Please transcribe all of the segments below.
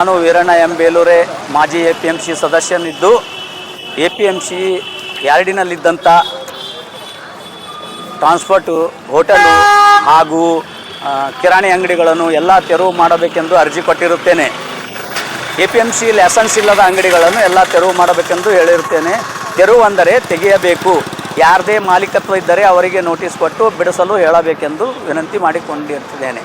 ನಾನು ವೀರಣ್ಣ ಎಂ ಬೇಲೂರೆ, ಮಾಜಿ A P M C ಸದಸ್ಯನಿದ್ದು. ಎ ಪಿ ಎಂ ಸಿ ಯಾರ್ಡಿನಲ್ಲಿದ್ದಂಥ ಟ್ರಾನ್ಸ್ಪೋರ್ಟು ಹೋಟೆಲು ಹಾಗೂ ಕಿರಾಣಿ ಅಂಗಡಿಗಳನ್ನು ಎಲ್ಲ ತೆರವು ಮಾಡಬೇಕೆಂದು ಅರ್ಜಿ ಕೊಟ್ಟಿರುತ್ತೇನೆ. A P M C license ಇಲ್ಲದ ಅಂಗಡಿಗಳನ್ನು ಎಲ್ಲ ತೆರವು ಮಾಡಬೇಕೆಂದು ಹೇಳಿರುತ್ತೇನೆ. ತೆರವು ಅಂದರೆ ತೆಗೆಯಬೇಕು. ಯಾರದೇ ಮಾಲೀಕತ್ವ ಇದ್ದರೆ ಅವರಿಗೆ ನೋಟಿಸ್ ಕೊಟ್ಟು ಬಿಡಿಸಲು ಹೇಳಬೇಕೆಂದು ವಿನಂತಿ ಮಾಡಿಕೊಂಡಿರುತ್ತಿದ್ದೇನೆ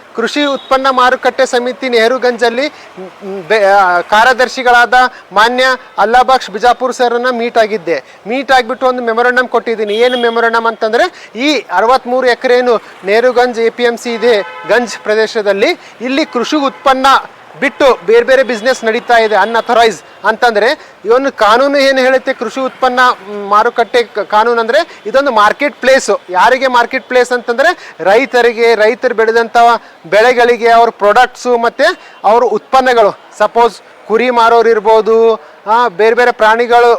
ಕೃಷಿ ಉತ್ಪನ್ನ ಮಾರುಕಟ್ಟೆ ಸಮಿತಿ ನೆಹರುಗಂಜಲ್ಲಿ ಕಾರ್ಯದರ್ಶಿಗಳಾದ ಮಾನ್ಯ ಅಲ್ಲಾಬಾಕ್ಷ್ ಬಿಜಾಪುರ್ ಸರ್ನ ಮೀಟ್ ಆಗಿದ್ದೆ. ಮೀಟ್ ಆಗಿಬಿಟ್ಟು ಒಂದು ಮೆಮೊರಂಡಮ್ ಕೊಟ್ಟಿದ್ದೀನಿ. ಏನು ಮೆಮೊರಂಡಮ್ ಅಂತಂದರೆ ಈ ಅರವತ್ತ್ಮೂರು ಎಕರೆ ಏನು Nehruganj A P M C ಇದೆ ಗಂಜ್ ಪ್ರದೇಶದಲ್ಲಿ. ಇಲ್ಲಿ ಕೃಷಿ ಉತ್ಪನ್ನ ಬಿಟ್ಟು ಬೇರೆ ಬೇರೆ ಬಿಸ್ನೆಸ್ ನಡೀತಾ ಇದೆ ಅನ್ಅಥರೈಸ್ ಅಂತಂದರೆ, ಇವನು ಕಾನೂನು ಏನು ಹೇಳುತ್ತೆ, ಕೃಷಿ ಉತ್ಪನ್ನ ಮಾರುಕಟ್ಟೆ ಕಾನೂನು ಅಂದರೆ ಇದೊಂದು ಮಾರ್ಕೆಟ್ ಪ್ಲೇಸು ಯಾರಿಗೆ ಮಾರ್ಕೆಟ್ ಪ್ಲೇಸ್ ಅಂತಂದರೆ, ರೈತರಿಗೆ, ರೈತರು ಬೆಳೆದಂಥ ಬೆಳೆಗಳಿಗೆ ಅವ್ರ ಪ್ರಾಡಕ್ಟ್ಸು ಮತ್ತು ಅವ್ರ ಉತ್ಪನ್ನಗಳು. ಸಪೋಸ್ ಕುರಿ ಮಾರೋರು ಇರ್ಬೋದು ಬೇರೆ ಬೇರೆ ಪ್ರಾಣಿಗಳು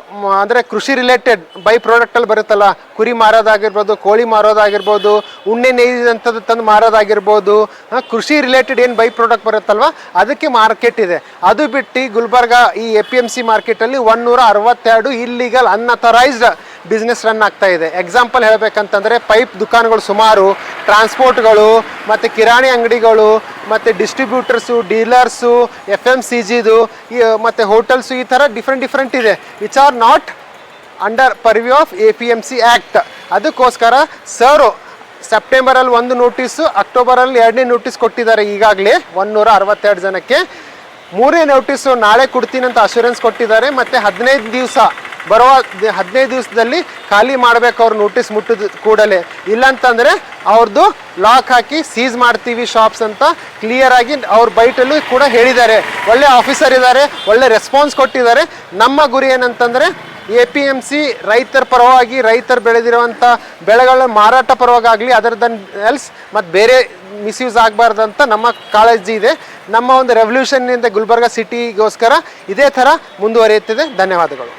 ಅಂದರೆ ಕೃಷಿ ರಿಲೇಟೆಡ್ ಬೈ ಪ್ರಾಡಕ್ಟಲ್ಲಿ ಬರುತ್ತಲ್ಲ, ಕುರಿ ಮಾರೋದಾಗಿರ್ಬೋದು, ಕೋಳಿ ಮಾರೋದಾಗಿರ್ಬೋದು, ಉಣ್ಣೆ ನೇಯ್ದಂಥದ್ದು ತಂದು ಮಾರೋದಾಗಿರ್ಬೋದು ಕೃಷಿ ರಿಲೇಟೆಡ್ ಏನು ಬೈ ಪ್ರಾಡಕ್ಟ್ ಬರುತ್ತಲ್ವ, ಅದಕ್ಕೆ ಮಾರ್ಕೆಟ್ ಇದೆ. ಅದು ಬಿಟ್ಟು ಗುಲ್ಬರ್ಗ ಈ ಎ ಪಿ ಎಂ ಸಿ ಮಾರ್ಕೆಟಲ್ಲಿ ಒನ್ನೂರ ಅರವತ್ತೆರಡು ಇಲ್ಲಿಗಲ್ ಅನ್ಅಥರೈಸ್ಡ್ ಬಿಸ್ನೆಸ್ ರನ್ ಆಗ್ತಾ ಇದೆ. ಎಕ್ಸಾಂಪಲ್ ಹೇಳಬೇಕಂತಂದರೆ ಪೈಪ್ ದುಕಾನ್ಗಳು ಸುಮಾರು ಟ್ರಾನ್ಸ್ಪೋರ್ಟ್ಗಳು ಮತ್ತು ಕಿರಾಣಿ ಅಂಗಡಿಗಳು, ಮತ್ತು distributors dealers F M C ಜಿದು ಮತ್ತು ಹೋಟೆಲ್ಸು ಈ ಥರ ಡಿಫ್ರೆಂಟ್ ಡಿಫ್ರೆಂಟ್ ಇದೆ. Which are not under purview of A P M C act ಅದಕ್ಕೋಸ್ಕರ ಸರು ಸೆಪ್ಟೆಂಬರಲ್ಲಿ ಒಂದು ನೋಟಿಸು ಅಕ್ಟೋಬರಲ್ಲಿ ಎರಡನೇ ನೋಟಿಸ್ ಕೊಟ್ಟಿದ್ದಾರೆ ಈಗಾಗಲೇ ಒನ್ನೂರ ಅರವತ್ತೆರಡು ಜನಕ್ಕೆ. ಮೂರನೇ ನೋಟಿಸು ನಾಳೆ ಕೊಡ್ತೀನಿ ಅಂತ ಅಶೂರೆನ್ಸ್ ಕೊಟ್ಟಿದ್ದಾರೆ, ಮತ್ತು ಹದಿನೈದು ದಿವಸ ಬರುವ ಹದಿನೈದು ದಿವಸದಲ್ಲಿ ಖಾಲಿ ಮಾಡಬೇಕು ಅವ್ರು ನೋಟಿಸ್ ಮುಟ್ಟಿದ ಕೂಡಲೇ. ಇಲ್ಲಂತಂದರೆ ಅವ್ರದ್ದು ಲಾಕ್ ಹಾಕಿ ಸೀಸ್ ಮಾಡ್ತೀವಿ ಶಾಪ್ಸ್ ಅಂತ ಕ್ಲಿಯರ್ ಆಗಿ ಅವ್ರ ಬೈಟಲ್ಲೂ ಕೂಡ ಹೇಳಿದ್ದಾರೆ. ಒಳ್ಳೆ ಆಫೀಸರ್ ಇದ್ದಾರೆ, ಒಳ್ಳೆ ರೆಸ್ಪಾನ್ಸ್ ಕೊಟ್ಟಿದ್ದಾರೆ. ನಮ್ಮ ಗುರಿ ಏನಂತಂದರೆ ಎ ಪಿ ಎಂ ಸಿ ರೈತರ ಪರವಾಗಿ, ರೈತರು ಬೆಳೆದಿರುವಂಥ ಬೆಳೆಗಳ ಮಾರಾಟ ಪರವಾಗಲಿ ಅದರ್ ದನ್ ಎಲ್ಸ್ ಮತ್ತು ಬೇರೆ ಮಿಸ್ಯೂಸ್ ಆಗಬಾರ್ದಂತ ನಮ್ಮ ಕಾಳಜಿ ಇದೆ. ನಮ್ಮ ಒಂದು ರೆವಲ್ಯೂಷನ್ನಿಂದ ಗುಲ್ಬರ್ಗ ಸಿಟಿಗೋಸ್ಕರ ಇದೇ ಥರ ಮುಂದುವರಿಯುತ್ತದೆ. ಧನ್ಯವಾದಗಳು.